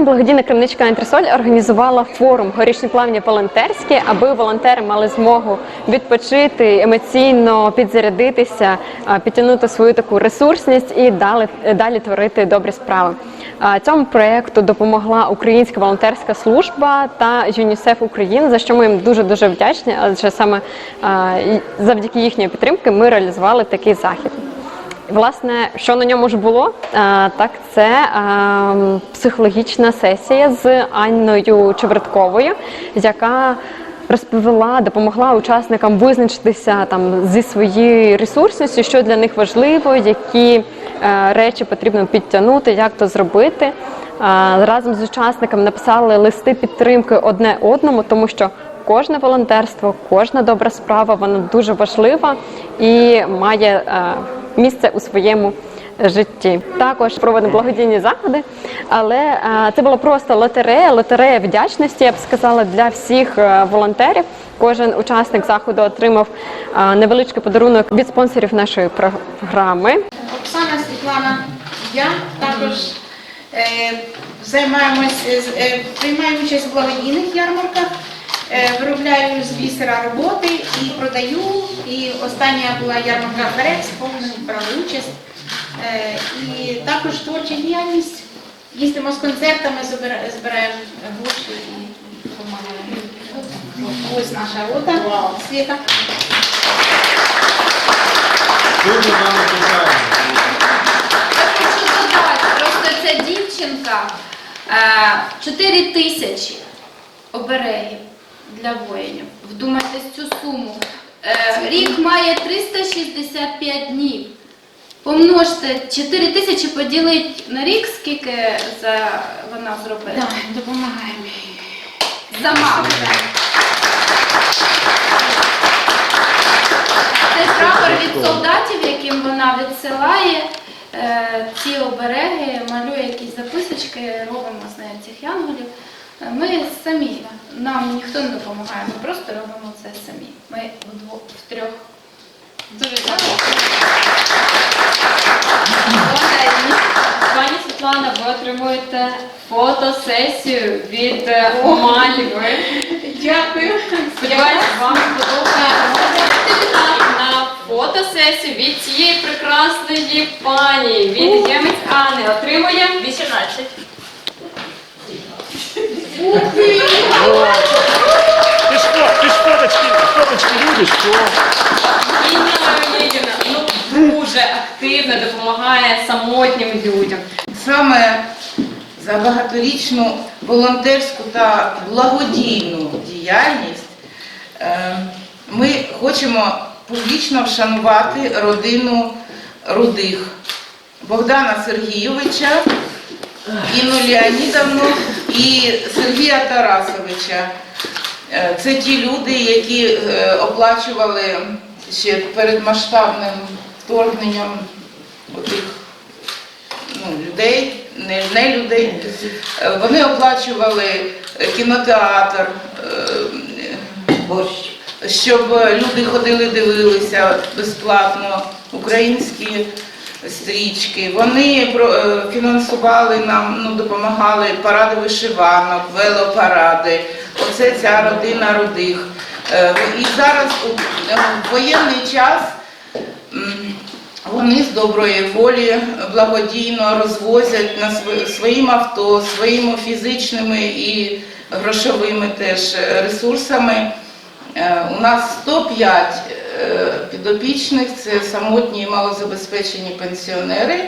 Сьогодні благодійна крамничка Антресоль організувала форум горішні плавні волонтерські, аби волонтери мали змогу відпочити, емоційно підзарядитися, підтягнути свою таку ресурсність і далі, далі творити добрі справи. Цьому проєкту допомогла Українська волонтерська служба та ЮНІСЕФ України, за що ми їм дуже дуже вдячні. Адже саме завдяки їхньої підтримки ми реалізували такий захід. Власне, що на ньому ж було, так це психологічна сесія з Анною Чевертковою, яка розповіла, допомогла учасникам визначитися там зі своєю ресурсністю, що для них важливо, які е, речі потрібно підтягнути, як то зробити. Разом з учасниками написали листи підтримки одне одному, тому що кожне волонтерство, кожна добра справа, вона дуже важлива і має е, місце у своєму житті. Також проводимо благодійні заходи, але це була просто лотерея, лотерея вдячності, я б сказала, для всіх е, волонтерів. Кожен учасник заходу отримав невеличкий подарунок від спонсорів нашої програми. Оксана Світлана, я також е, займаємось, е, е, участь в благодійних ярмарках, виробляю з бісера роботи і продаю. І остання була ярмарка Ферекс, повністю брали участь. Е, і також творча діяльність. Їздимо з концертами, збираємо гроші і допомагаємо. Ось наша рота, Світа. Дуже вам. Хочу додати, просто ця дівчинка е, 4 тисячі оберегів для воїнів. Вдумайтесь цю суму. Е, Рік має 365 днів. Помножте 4 тисячі поділить на рік, скільки за вона зробила. Так, допомагаємо. Сама. Це прапор від солдатів, яким вона відсилає е, ці обереги, малює якісь записочки, робимо з нею цих янголів. Ми самі, нам ніхто не допомагає, ми просто робимо це самі. Ми вдвох, втрьох. Дуже дякую. Пані Світлана, ви отримуєте фотосесію від е, Мальви. Дякую. Сподіваюсь, вам сподобається на фотосесію від цієї прекрасної пані, від Ємець Анни. Отримує 18. Ти ж фо- ти ж фоточки, фоточки любиш, що? Інна Леонідівна ну, дуже активно допомагає самотнім людям. Саме за багаторічну волонтерську та благодійну діяльність е, ми хочемо публічно вшанувати родину рудих Богдана Сергійовича, Інну Леонідовну і Сергія Тарасовича. Е, Це ті люди, які е, оплачували ще перед масштабним вторгненням отих ну, людей, не, не людей. Е, Вони оплачували кінотеатр, щоб люди ходили, дивилися безплатно українські стрічки. Вони е, фінансували нам, ну, допомагали паради вишиванок, велопаради. Оце ця родина родих. Е, І зараз у е, воєнний час вони з доброї волі благодійно розвозять на св- своїм авто, своїми фізичними і грошовими теж ресурсами. У нас 105 е, підопічних, це самотні і малозабезпечені пенсіонери.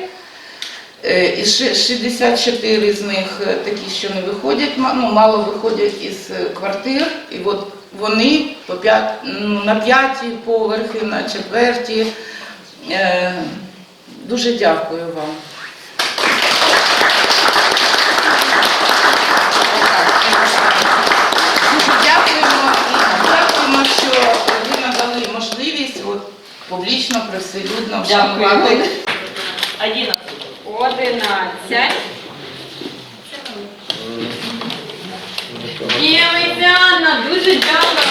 Е, І ши- 64 з них е, такі, що не виходять, ну, мало виходять із е, квартир. І от вони по 5, ну, на п'ятій поверхи, на четвертій. Е, Дуже дякую вам. Дуже дякуємо і дякуємо, що ви надали можливість от, публічно, привселюдно вшанувати. 11. Ємець Анна, дуже дякую.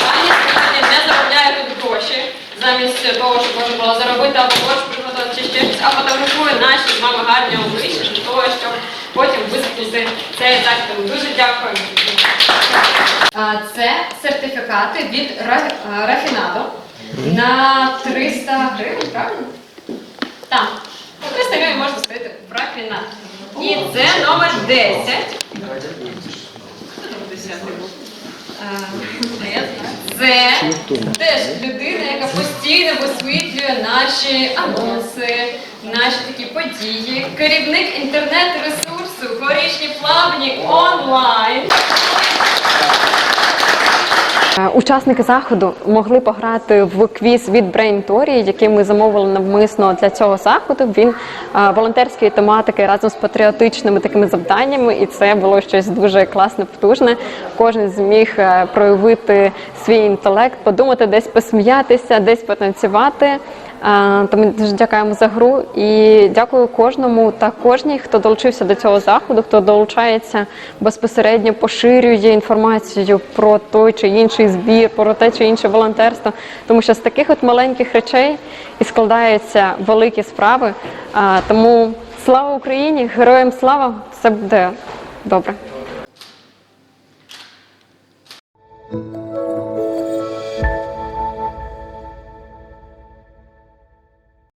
Пані сьогодні не заробляє тут гроші. Замість того, щоб можна було заробити або борщ приготувати чи ще щось, а фотографує наші з вами гарні обличчя для того, щоб потім висвітлити цей етап. Дуже дякую. Це сертифікати від Рафінадо на 300 гривень, правильно? Так. На 300 гривень можна стояти в Рафінадо. І це номер 10. Хто там 10? Е, Це теж людина, яка постійно висвітлює наші анонси, наші такі події. Керівник інтернет-ресурсу Горішні плавні онлайн. Е, Учасники заходу могли пограти в квіз від Brain Tory, який ми замовили навмисно для цього заходу. Він е, волонтерської тематики разом з патріотичними такими завданнями, і це було щось дуже класне, потужне. Кожен зміг е, проявити свій інтелект, подумати, десь посміятися, десь потанцювати. Е, Тому дуже дякуємо за гру і дякую кожному та кожній, хто долучився до цього заходу, хто долучається безпосередньо, поширює інформацію про той чи інший збір, про те чи інше волонтерство. Тому що з таких от маленьких речей і складаються великі справи. Е, Тому слава Україні, героям слава! Все буде добре.